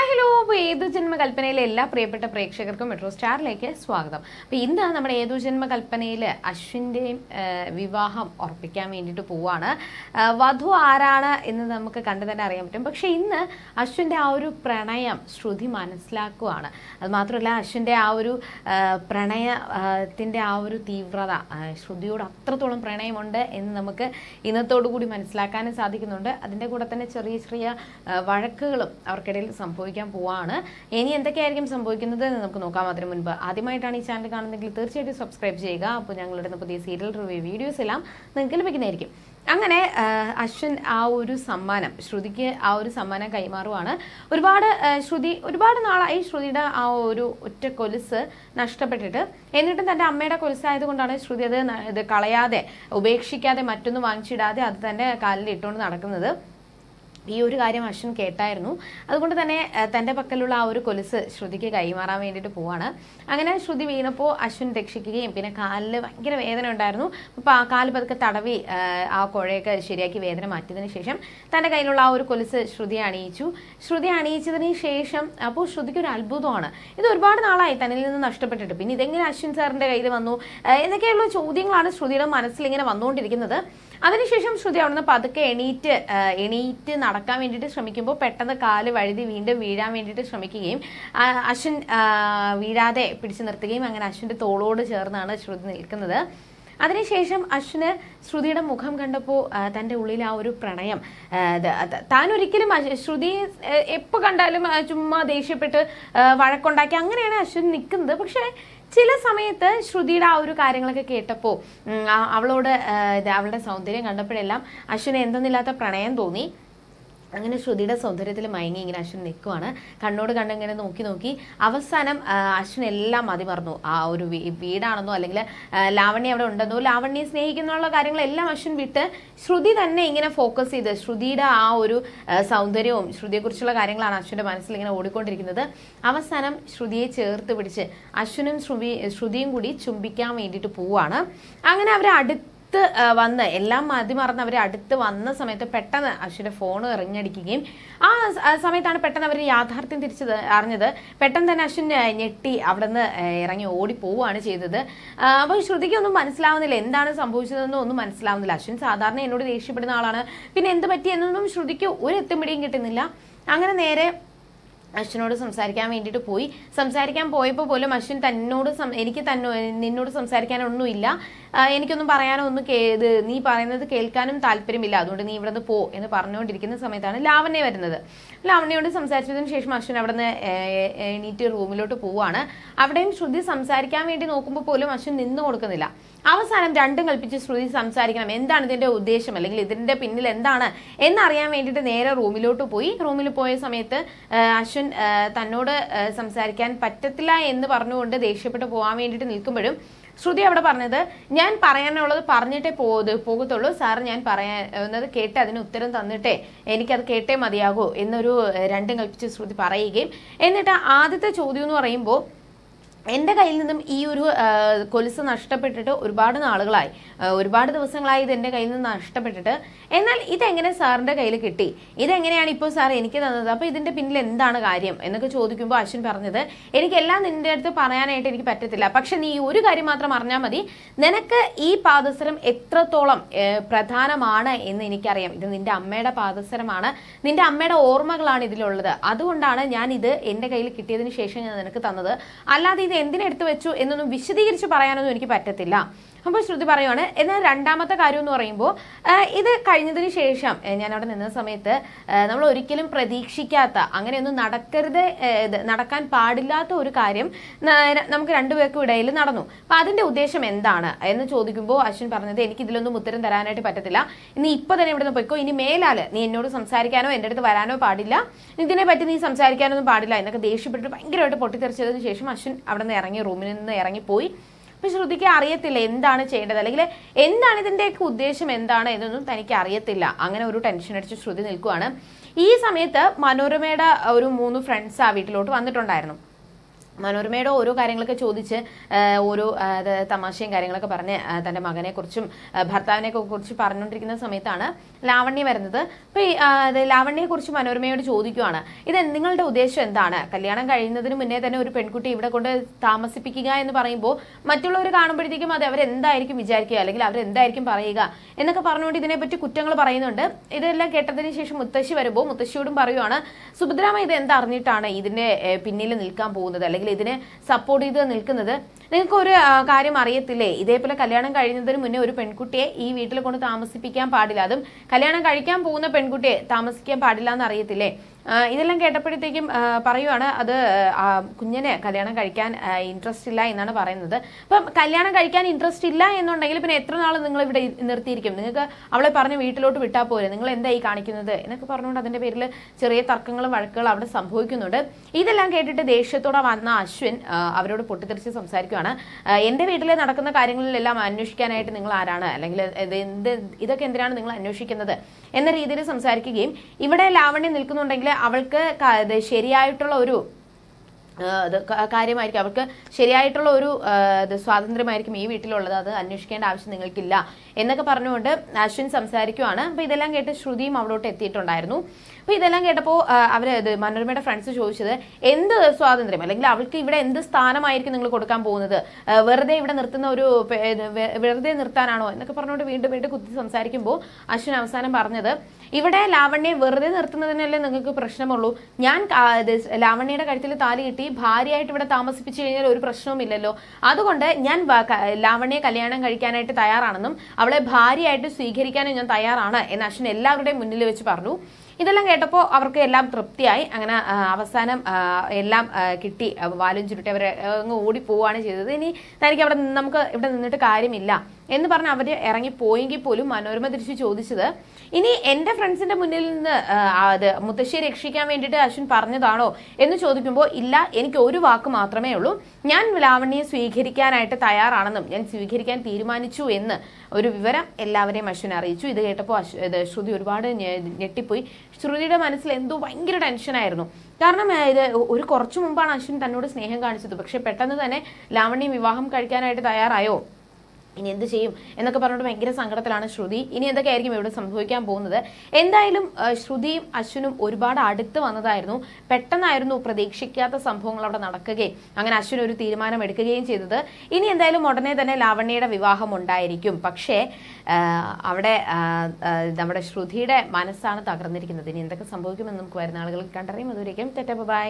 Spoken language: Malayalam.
ഹായ് ഹലോ അപ്പോൾ ഏതു ജന്മകൽപ്പനയിലെ എല്ലാ പ്രിയപ്പെട്ട പ്രേക്ഷകർക്കും മെട്രോ സ്റ്റാറിലേക്ക് സ്വാഗതം. അപ്പോൾ ഇന്ന് നമ്മുടെ ഏതു ജന്മകൽപ്പനയിൽ അശ്വിന്റെയും വിവാഹം ഉറപ്പിക്കാൻ വേണ്ടിയിട്ട് പോവാണ്. വധു ആരാണ് എന്ന് നമുക്ക് കണ്ടു തന്നെ അറിയാൻ പറ്റും. പക്ഷേ ഇന്ന് അശ്വിന്റെ ആ ഒരു പ്രണയം ശ്രുതി മനസ്സിലാക്കുവാണ്. അതുമാത്രമല്ല അശ്വിന്റെ ആ ഒരു പ്രണയത്തിന്റെ ആ ഒരു തീവ്രത ശ്രുതിയോട് അത്രത്തോളം പ്രണയമുണ്ട് എന്ന് നമുക്ക് ഇന്നത്തോടു കൂടി മനസ്സിലാക്കാനും സാധിക്കുന്നുണ്ട്. അതിന്റെ കൂടെ തന്നെ ചെറിയ ചെറിയ വഴക്കുകളും അവർക്കിടയിൽ സംഭവിക്കാൻ പോവാണ്. ഇനി എന്തൊക്കെയായിരിക്കും സംഭവിക്കുന്നത് എന്ന് നമുക്ക് നോക്കാം അതിന് മുൻപ്. ആദ്യമായിട്ടാണ് ഈ ചാനൽ കാണുന്നതെങ്കിൽ തീർച്ചയായിട്ടും സബ്സ്ക്രൈബ് ചെയ്യുക. അപ്പോൾ ഞങ്ങളുടെ പുതിയ സീരിയൽ റിവ്യൂ വീഡിയോസ് എല്ലാം നിങ്ങൾക്ക് ലഭിക്കുന്നതായിരിക്കും. അങ്ങനെ അശ്വിൻ ആ ഒരു സമ്മാനം ശ്രുതിക്ക് ആ ഒരു സമ്മാനം കൈമാറുവാണ്. ഒരുപാട് ശ്രുതി ഒരുപാട് നാളായി ശ്രുതിയുടെ ആ ഒരു ഒറ്റ കൊലുസ് നഷ്ടപ്പെട്ടിട്ട്. എന്നിട്ടും തന്റെ അമ്മയുടെ കൊലുസായതുകൊണ്ടാണ് ശ്രുതി അത് ഇത് കളയാതെ ഉപേക്ഷിക്കാതെ മറ്റൊന്നും വാങ്ങിച്ചിടാതെ അത് തന്നെ കാലിൽ ഇട്ടുകൊണ്ട് നടക്കുന്നത്. ഈ ഒരു കാര്യം അശ്വിൻ കേട്ടായിരുന്നു. അതുകൊണ്ട് തന്നെ തന്റെ പക്കലുള്ള ആ ഒരു കൊലുസ് ശ്രുതിക്ക് കൈമാറാൻ വേണ്ടിയിട്ട് പോവാണ്. അങ്ങനെ ശ്രുതി വീണപ്പോൾ അശ്വിൻ രക്ഷിക്കുകയും പിന്നെ കാലിൽ ഭയങ്കര വേദന ഉണ്ടായിരുന്നു. അപ്പോൾ ആ കാൽ പതുക്കെ തടവി ആ, കുഴയൊക്കെ ശരിയാക്കി വേദന മാറ്റിയതിന് ശേഷം തന്റെ കയ്യിലുള്ള ആ ഒരു കൊലുസ് ശ്രുതി അണിയിച്ചു. ശ്രുതി അണിയിച്ചതിന് ശേഷം അപ്പോൾ ശ്രുതിക്ക് ഒരു അത്ഭുതമാണ്. ഇത് ഒരുപാട് നാളായി തന്നിൽ നിന്ന് നഷ്ടപ്പെട്ടിട്ട്. പിന്നെ ഇതെങ്ങനെ അശ്വിൻ സാറിന്റെ കയ്യിൽ വന്നു? എന്നൊക്കെയുള്ള ചോദ്യങ്ങളാണ് ശ്രുതിയുടെ മനസ്സിൽ ഇങ്ങനെ വന്നുകൊണ്ടിരിക്കുന്നത്. അതിനുശേഷം ശ്രുതി അവിടുന്ന് പതുക്കെ എണീറ്റ് എണീറ്റ് നടക്കാൻ വേണ്ടിയിട്ട് ശ്രമിക്കുമ്പോൾ പെട്ടെന്ന് കാൽ വഴുതി വീണ്ടും വീഴാൻ വേണ്ടിയിട്ട് ശ്രമിക്കുകയും അശ്വൻ വീഴാതെ പിടിച്ചു നിർത്തുകയും അങ്ങനെ അശ്വിന്റെ തോളോട് ചേർന്നാണ് ശ്രുതി നിൽക്കുന്നത്. അതിനുശേഷം അശ്വിന് ശ്രുതിയുടെ മുഖം കണ്ടപ്പോൾ തന്റെ ഉള്ളിൽ ആ ഒരു പ്രണയം താൻ ഒരിക്കലും ശ്രുതി എപ്പോൾ കണ്ടാലും ചുമ്മാ ദേഷ്യപ്പെട്ട് വഴക്കുണ്ടാക്കി അങ്ങനെയാണ് അശ്വിൻ നിൽക്കുന്നത്. പക്ഷേ ചില സമയത്ത് ശ്രുതിയുടെ ആ ഒരു കാര്യങ്ങളൊക്കെ കേട്ടപ്പോൾ അവളോട് അവളുടെ സൗന്ദര്യം കണ്ടപ്പോഴെല്ലാം അശ്വിന് എന്തെന്നില്ലാത്ത പ്രണയം തോന്നി. അങ്ങനെ ശ്രുതിയുടെ സൗന്ദര്യത്തിൽ മയങ്ങി ഇങ്ങനെ അശ്വിൻ നിൽക്കുവാണ് കണ്ണോട് കണ്ടിങ്ങനെ നോക്കി നോക്കി അവസാനം അശ്വിൻ എല്ലാം മതി മറന്നു. ആ ഒരു വീടാണെന്നോ അല്ലെങ്കിൽ ലാവണ്യ അവിടെ ഉണ്ടെന്നോ ലാവണ്യെ സ്നേഹിക്കുന്നുള്ള കാര്യങ്ങളെല്ലാം അശ്വിൻ വിട്ട് ശ്രുതി തന്നെ ഇങ്ങനെ ഫോക്കസ് ചെയ്ത് ശ്രുതിയുടെ ആ ഒരു സൗന്ദര്യവും ശ്രുതിയെക്കുറിച്ചുള്ള കാര്യങ്ങളാണ് അശ്വിന്റെ മനസ്സിൽ ഇങ്ങനെ ഓടിക്കൊണ്ടിരിക്കുന്നത്. അവസാനം ശ്രുതിയെ ചേർത്ത് പിടിച്ച് അശ്വിനും ശ്രുതി ശ്രുതിയും കൂടി ചുംബിക്കാൻ വേണ്ടിയിട്ട് പോവാണ്. അങ്ങനെ അവർ അടുത്ത് അടുത്ത് വന്ന് എല്ലാം മതി മറന്ന് അവർ അടുത്ത് വന്ന സമയത്ത് പെട്ടെന്ന് അശ്വിന്റെ ഫോൺ എറിഞ്ഞടിക്കുകയും ആ സമയത്താണ് പെട്ടെന്ന് അവർ യാഥാർത്ഥ്യം തിരിച്ചത് അറിഞ്ഞത്. പെട്ടെന്ന് തന്നെ അശ്വിൻ ഞെട്ടി അവിടെ നിന്ന് ഇറങ്ങി ഓടി പോവുകയാണ് ചെയ്തത്. അപ്പോൾ ശ്രുതിക്ക് ഒന്നും മനസ്സിലാവുന്നില്ല എന്താണ് സംഭവിച്ചതെന്നും ഒന്നും മനസ്സിലാവുന്നില്ല. അശ്വിൻ സാധാരണ എന്നോട് ദേഷ്യപ്പെടുന്ന ആളാണ്. പിന്നെ എന്ത് പറ്റി എന്നൊന്നും ശ്രുതിക്ക് ഒരു എത്തുമ്പിടിയും കിട്ടുന്നില്ല. അങ്ങനെ നേരെ അശ്വിനോട് സംസാരിക്കാൻ വേണ്ടിയിട്ട് പോയി. സംസാരിക്കാൻ പോയപ്പോൾ പോലും അശ്വിൻ തന്നോട് എനിക്ക് തന്നോ നിന്നോട് സംസാരിക്കാനൊന്നുമില്ല. എനിക്കൊന്നും പറയാനോ ഒന്നും ഇത് നീ പറയുന്നത് കേൾക്കാനും താല്പര്യമില്ല. അതുകൊണ്ട് നീ ഇവിടെ നിന്ന് പോ എന്ന് പറഞ്ഞുകൊണ്ടിരിക്കുന്ന സമയത്താണ് ലാവണ്യ വരുന്നത്. ലാവണ്യയോട് സംസാരിച്ചതിന് ശേഷം അശ്വിൻ അവിടെ നിന്ന് എണീറ്റ് റൂമിലോട്ട് പോവാണ് അവിടെയും ശ്രുതി സംസാരിക്കാൻ വേണ്ടി നോക്കുമ്പോൾ പോലും അശ്വിൻ നിന്ന് കൊടുക്കുന്നില്ല. അവസാനം രണ്ടും കൽപ്പിച്ച് ശ്രുതി സംസാരിക്കണം. എന്താണ് ഇതിന്റെ ഉദ്ദേശം? അല്ലെങ്കിൽ ഇതിന്റെ പിന്നിൽ എന്താണ്? എന്നറിയാൻ വേണ്ടിയിട്ട് നേരെ റൂമിലോട്ട് പോയി. റൂമിൽ പോയ സമയത്ത് അശ്വിൻ തന്നോട് സംസാരിക്കാൻ പറ്റത്തില്ല എന്ന് പറഞ്ഞുകൊണ്ട് ദേഷ്യപ്പെട്ട് പോകാൻ വേണ്ടിയിട്ട് നിൽക്കുമ്പോഴും ശ്രുതി അവിടെ പറഞ്ഞത് ഞാൻ പറയാനുള്ളത് പറഞ്ഞിട്ടേ പോകത് പോകത്തുള്ളൂ. സാർ ഞാൻ പറയാവുന്നത് കേട്ട് അതിന് ഉത്തരം തന്നിട്ടേ എനിക്കത് കേട്ടേ മതിയാകൂ എന്നൊരു രണ്ടും കൽപ്പിച്ച് ശ്രുതി പറയുകയും. എന്നിട്ട് ആദ്യത്തെ ചോദ്യം എന്ന് പറയുമ്പോൾ എന്റെ കയ്യിൽ നിന്നും ഈ ഒരു കൊലുസ് നഷ്ടപ്പെട്ടിട്ട് ഒരുപാട് നാളുകളായി. ഒരുപാട് ദിവസങ്ങളായി ഇത് എന്റെ കയ്യിൽ നിന്ന് നഷ്ടപ്പെട്ടിട്ട്. എന്നാൽ ഇതെങ്ങനെ സാറിന്റെ കയ്യിൽ കിട്ടി? ഇതെങ്ങനെയാണ് ഇപ്പോൾ സാർ എനിക്ക് തന്നത്? അപ്പോൾ ഇതിന്റെ പിന്നിൽ എന്താണ് കാര്യം എന്നൊക്കെ ചോദിക്കുമ്പോൾ അശ്വിൻ പറഞ്ഞത് എനിക്കെല്ലാം നിന്റെ അടുത്ത് പറയാനായിട്ട് എനിക്ക് പറ്റത്തില്ല. പക്ഷെ നീ ഒരു കാര്യം മാത്രം അറിഞ്ഞാൽ മതി. നിനക്ക് ഈ പാദസരം എത്രത്തോളം പ്രധാനമാണ് എന്ന് എനിക്കറിയാം. ഇത് നിന്റെ അമ്മയുടെ പാദസരമാണ്. നിന്റെ അമ്മയുടെ ഓർമ്മകളാണ് ഇതിലുള്ളത്. അതുകൊണ്ടാണ് ഞാൻ ഇത് എന്റെ കയ്യിൽ കിട്ടിയതിന് ശേഷം ഞാൻ നിനക്ക് തന്നത്. അല്ലാതെ ഇത് എന്തിനെടുത്ത് വെച്ചു എന്നൊന്നും വിശദീകരിച്ച് പറയാനൊന്നും എനിക്ക് പറ്റത്തില്ല. അപ്പോൾ ശ്രുതി പറയുവാണ് എന്നാൽ രണ്ടാമത്തെ കാര്യം എന്ന് പറയുമ്പോൾ ഇത് കഴിഞ്ഞതിന് ശേഷം ഞാൻ അവിടെ നിന്ന സമയത്ത് നമ്മൾ ഒരിക്കലും പ്രതീക്ഷിക്കാത്ത അങ്ങനെയൊന്നും നടക്കരുത് നടക്കാൻ പാടില്ലാത്ത ഒരു കാര്യം നമുക്ക് രണ്ടുപേർക്കും ഇടയിൽ നടന്നു. അപ്പം അതിന്റെ ഉദ്ദേശം എന്താണ്? എന്ന് ചോദിക്കുമ്പോൾ അശ്വിൻ പറഞ്ഞത് എനിക്ക് ഇതിലൊന്നും ഉത്തരം തരാനായിട്ട് പറ്റത്തില്ല. ഇനി ഇപ്പൊ തന്നെ ഇവിടെ നിന്ന് പോയിക്കോ. ഇനി മേലാൽ നീ എന്നോട് സംസാരിക്കാനോ എന്റെ അടുത്ത് വരാനോ പാടില്ല. ഇതിനെ പറ്റി നീ സംസാരിക്കാനൊന്നും പാടില്ല. എന്നൊക്കെ ദേഷ്യപ്പെട്ടിട്ട് ഭയങ്കരമായിട്ട് പൊട്ടിത്തെറിച്ചതിന് ശേഷം അശ്വിൻ അവിടെ നിന്ന് ഇറങ്ങി റൂമിൽ നിന്ന് ഇറങ്ങിപ്പോയി. അപ്പൊ ശ്രുതിക്ക് അറിയത്തില്ല എന്താണ് ചെയ്യേണ്ടത്? അല്ലെങ്കിൽ എന്താണ് ഇതിന്റെയൊക്കെ ഉദ്ദേശം എന്താണ് എന്നൊന്നും തനിക്ക് അറിയത്തില്ല. അങ്ങനെ ഒരു ടെൻഷൻ അടിച്ച് ശ്രുതി നിൽക്കുകയാണ് ഈ സമയത്ത് മനോരമയുടെ ഒരു മൂന്ന് ഫ്രണ്ട്സ് ആ വീട്ടിലോട്ട് വന്നിട്ടുണ്ടായിരുന്നു. മനോരമയുടെ ഓരോ കാര്യങ്ങളൊക്കെ ചോദിച്ച് ഓരോ തമാശയും കാര്യങ്ങളൊക്കെ പറഞ്ഞ് തന്റെ തന്റെ മകനെ കുറിച്ചും പറഞ്ഞുകൊണ്ടിരിക്കുന്ന സമയത്താണ് ലാവണ്യ വരുന്നത്. അപ്പോൾ ഈ, ആ, അത് ലാവണ്യയെ കുറിച്ച് മനോരമയോട് ചോദിക്കുവാണ് ഇത് നിങ്ങളുടെ ഉദ്ദേശം എന്താണ്? കല്യാണം കഴിയുന്നതിന് മുന്നേ തന്നെ ഒരു പെൺകുട്ടി ഇവിടെ കൊണ്ട് താമസിപ്പിക്കുക എന്ന് പറയുമ്പോൾ മറ്റുള്ളവർ കാണുമ്പോഴത്തേക്കും അത് അവരെന്തായിരിക്കും വിചാരിക്കുക അല്ലെങ്കിൽ അവരെന്തായിരിക്കും പറയുക എന്നൊക്കെ പറഞ്ഞുകൊണ്ട് ഇതിനെപ്പറ്റി കുറ്റങ്ങൾ പറയുന്നുണ്ട്. ഇതെല്ലാം കേട്ടതിന് ശേഷം മുത്തശ്ശി വരുമ്പോൾ മുത്തശ്ശിയോടും പറയുവാണ് സുഭദ്രാമ ഇത് എന്തറിഞ്ഞിട്ടാണ് ഇതിന്റെ പിന്നിൽ നിൽക്കാൻ പോകുന്നത്? അല്ലെങ്കിൽ ഇതിനെ സപ്പോർട്ട് ചെയ്ത് നിൽക്കുന്നത്. നിങ്ങൾക്ക് ഒരു കാര്യം അറിയത്തില്ലേ? ഇതേപോലെ കല്യാണം കഴിയുന്നതിന് മുന്നേ ഒരു പെൺകുട്ടിയെ ഈ വീട്ടിൽ കൊണ്ട് താമസിപ്പിക്കാൻ പാടില്ല. അതും കല്യാണം കഴിക്കാൻ പോകുന്ന പെൺകുട്ടിയെ താമസിക്കാൻ പാടില്ല എന്ന് അറിയത്തില്ലേ ഇതെല്ലാം കേട്ടപ്പോഴത്തേക്കും പറയുവാണ് അത് കുഞ്ഞിനെ കല്യാണം കഴിക്കാൻ ഇൻട്രസ്റ്റ് ഇല്ല എന്നാണ് പറയുന്നത്. അപ്പം കല്യാണം കഴിക്കാൻ ഇൻട്രസ്റ്റ് ഇല്ല എന്നുണ്ടെങ്കിൽ പിന്നെ എത്ര നാൾ നിങ്ങൾ ഇവിടെ നിർത്തിയിരിക്കും? നിങ്ങൾക്ക് അവളെ പറഞ്ഞ് വീട്ടിലോട്ട് വിട്ടാൽ പോരെ? നിങ്ങൾ എന്തായി കാണിക്കുന്നത്? എന്നൊക്കെ പറഞ്ഞുകൊണ്ട് അതിന്റെ പേരിൽ ചെറിയ തർക്കങ്ങളും വഴക്കുകളും അവിടെ സംഭവിക്കുന്നുണ്ട്. ഇതെല്ലാം കേട്ടിട്ട് ദേഷ്യത്തോടെ വന്ന അശ്വിൻ അവരോട് പൊട്ടിത്തെറിച്ച് സംസാരിക്കുകയാണ് എന്റെ വീട്ടിൽ നടക്കുന്ന കാര്യങ്ങളിലെല്ലാം അന്വേഷിക്കാനായിട്ട് നിങ്ങൾ ആരാണ്? അല്ലെങ്കിൽ എന്ത് ഇതൊക്കെ എന്തിനാണ് നിങ്ങൾ അന്വേഷിക്കുന്നത്? എന്ന രീതിയിൽ സംസാരിക്കുകയും ഇവിടെ ലാവണ്യം നിൽക്കുന്നുണ്ടെങ്കിൽ അവൾക്ക് ശരിയായിട്ടുള്ള ഒരു കാര്യമായിരിക്കും. അവർക്ക് ശരിയായിട്ടുള്ള ഒരു സ്വാതന്ത്ര്യമായിരിക്കും ഈ വീട്ടിലുള്ളത്. അത് അന്വേഷിക്കേണ്ട ആവശ്യം നിങ്ങൾക്കില്ല എന്നൊക്കെ പറഞ്ഞുകൊണ്ട് അശ്വിൻ സംസാരിക്കുവാണ്. അപ്പോൾ ഇതെല്ലാം കേട്ട് ശ്രുതിയും അവളോട്ട് എത്തിയിട്ടുണ്ടായിരുന്നു. അപ്പോൾ ഇതെല്ലാം കേട്ടപ്പോൾ ഇത് മനോരമയുടെ ഫ്രണ്ട്സ് ചോദിച്ചത് എന്ത് സ്വാതന്ത്ര്യം? അല്ലെങ്കിൽ അവൾക്ക് ഇവിടെ എന്ത് സ്ഥാനമായിരിക്കും നിങ്ങൾ കൊടുക്കാൻ പോകുന്നത്? വെറുതെ ഇവിടെ നിർത്തുന്ന ഒരു വെറുതെ നിർത്താനാണോ എന്നൊക്കെ പറഞ്ഞുകൊണ്ട് വീണ്ടും വീണ്ടും കുത്തി സംസാരിക്കുമ്പോൾ അശ്വിൻ അവസാനം പറഞ്ഞത് ഇവിടെ ലാവണ്യെ വെറുതെ നിർത്തുന്നതിനല്ലേ നിങ്ങൾക്ക് പ്രശ്നമുള്ളൂ? ഞാൻ ലാവണ്യയുടെ കഴുത്തിൽ താലി ഭാര്യയായിട്ട് ഇവിടെ താമസിപ്പിച്ചു കഴിഞ്ഞാൽ ഒരു പ്രശ്നവുമില്ലല്ലോ. അതുകൊണ്ട് ഞാൻ ലാവണ്യെ കല്യാണം കഴിക്കാനായിട്ട് തയ്യാറാണെന്നും അവളെ ഭാര്യയായിട്ട് സ്വീകരിക്കാനും ഞാൻ തയ്യാറാണ് എന്ന് അശ്വിൻ എല്ലാവരുടെയും മുന്നിൽ വെച്ച് പറഞ്ഞു. ഇതെല്ലാം കേട്ടപ്പോൾ അവർക്ക് എല്ലാം തൃപ്തിയായി. അങ്ങനെ അവസാനം എല്ലാം കിട്ടി. വാലും ചുരുട്ടി അവർ അങ്ങ് ഓടി പോവുകയാണ് ചെയ്തത്. ഇനി തനിക്ക് അവിടെ നമുക്ക് ഇവിടെ നിന്നിട്ട് കാര്യമില്ല. എന്ന് പറഞ്ഞ് അവർ ഇറങ്ങിപ്പോയെങ്കിൽ പോലും മനോരമ തിരിച്ച് ചോദിച്ചത് ഇനി എന്റെ ഫ്രണ്ട്സിന്റെ മുന്നിൽ നിന്ന് അത് മുത്തശ്ശിയെ രക്ഷിക്കാൻ വേണ്ടിയിട്ട് അശ്വിൻ പറഞ്ഞതാണോ? എന്ന് ചോദിക്കുമ്പോൾ ഇല്ല എനിക്ക് ഒരു വാക്ക് മാത്രമേ ഉള്ളൂ. ഞാൻ ലാവണ്യെ സ്വീകരിക്കാനായിട്ട് തയ്യാറാണെന്നും ഞാൻ സ്വീകരിക്കാൻ തീരുമാനിച്ചു എന്ന്. ഒരു വിവരം എല്ലാവരെയും അശ്വിൻ അറിയിച്ചു. ഇത് കേട്ടപ്പോൾ ഇത് ശ്രുതി ഒരുപാട് ഞെട്ടിപ്പോയി. ശ്രുതിയുടെ മനസ്സിൽ എന്തോ ഭയങ്കര ടെൻഷനായിരുന്നു കാരണം ഇത് ഒരു കുറച്ചു മുമ്പാണ് അശ്വിൻ തന്നോട് സ്നേഹം കാണിച്ചത്. പക്ഷെ പെട്ടെന്ന് തന്നെ ലാവണ്യം വിവാഹം കഴിക്കാനായിട്ട് തയ്യാറായോ? ഇനി എന്ത് ചെയ്യും എന്നൊക്കെ പറഞ്ഞിട്ട് ഭയങ്കര സങ്കടത്തിലാണ് ശ്രുതി. ഇനി എന്തൊക്കെയായിരിക്കും ഇവിടെ സംഭവിക്കാൻ പോകുന്നത്? എന്തായാലും ശ്രുതിയും അശ്വിനും ഒരുപാട് അടുത്ത് വന്നതായിരുന്നു. പെട്ടെന്നായിരുന്നു പ്രതീക്ഷിക്കാത്ത സംഭവങ്ങൾ അവിടെ നടക്കുകയും അങ്ങനെ അശ്വിൻ ഒരു തീരുമാനം എടുക്കുകയും ചെയ്തത്. ഇനി എന്തായാലും ഉടനെ തന്നെ ലാവണ്യയുടെ വിവാഹം ഉണ്ടായിരിക്കും. പക്ഷേ അവിടെ നമ്മുടെ ശ്രുതിയുടെ മനസ്സാണ് തകർന്നിരിക്കുന്നത്. ഇനി എന്തൊക്കെ സംഭവിക്കുമെന്ന് നമുക്ക് വരുന്ന ആളുകൾ കണ്ടറിയും. അതുവരേക്കും തെറ്റപ്പ് ബൈ.